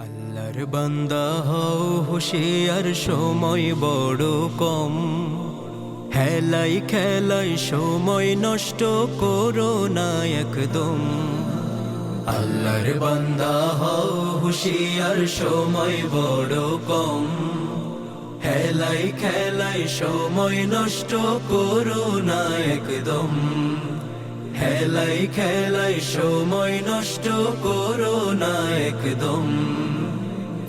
আল্লাহর বান্দা হও, হুশিয়ার সময় বড় কম। হেলাই খেলাই সময় নষ্ট করো না একদম। আল্লাহর বান্দা হও, হুশিয়ার সময় বড় কম। হেলাই খেলাই সময় নষ্ট করো না একদম। হেলাই খেলাই, সময় নষ্ট করো না একদম।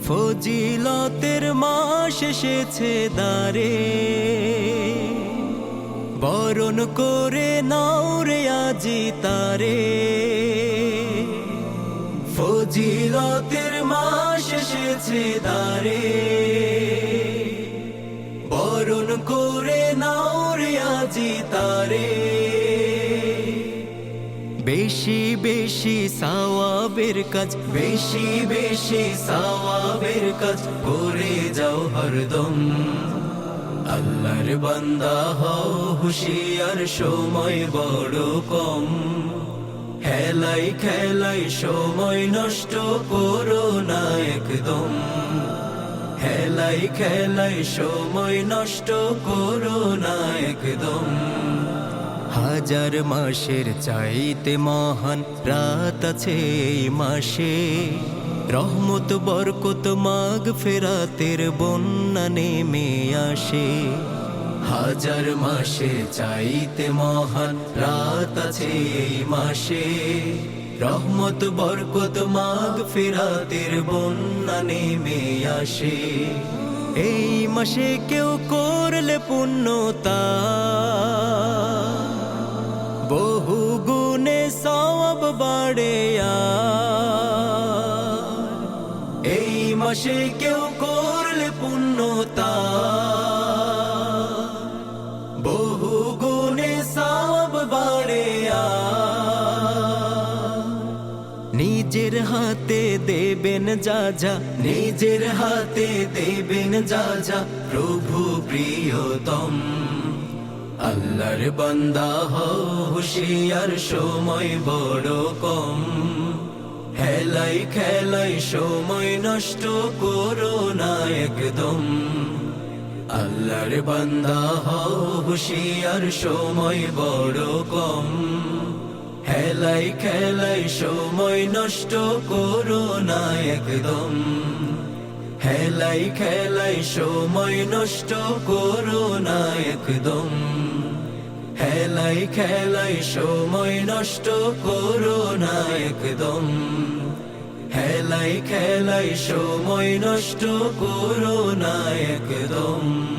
ফজিলতের মাস এসেছে দারে বরণ করে নাও রে আজি তারে। ফজিলতের মাস এসেছে দারে বরণ করে নাও রে আজি তারে। বেশি বেশি সাওয়াবের কাজ, বেশি বেশি সাওয়াবের কাজ করে যাও হরদম। আল্লাহর বান্দা হও, হুশিয়ার সময় বড় কম। খেলাই খেলাই সময় নষ্ট করো না একদম। খেলাই খেলাই সময় নষ্ট করো না একদম। হাজার মাসের চাইতে মহান রাত আছে এই মাসে। রহমত, বরকত, মাগ ফেরাতের বন্যা নেমে আসে। হাজার মাসে চাইতে মহান রাত আছে এই মাসে। রহমত, বরকত, মাগ ফেরাতের বন্যা নেমে আসে। এই মাসে কেউ করলে পুণ্যতা। এই মাসে কেউ করলে পুণ্যতা। বহু গুণে সব বাড়ে নিজের হাতে দেবেন যা যা, নিজের হাতে দেবেন যা যা, প্রভু প্রিয়তম। আল্লাহর বান্দা হুশিয়ার সময় বড় কম। হেলাই খেলাই সময় নষ্ট করো না একদম। আল্লাহর বান্দা হুশিয়ার সময় বড় কম। হেলাই খেলাই সময় নষ্ট করো না একদম। হেলাই খেলাই সময় নষ্ট করো না একদম। হেলাই খেলাই সময় নষ্ট করো না একদম। হেলাই খেলাই সময় নষ্ট করো না একদম।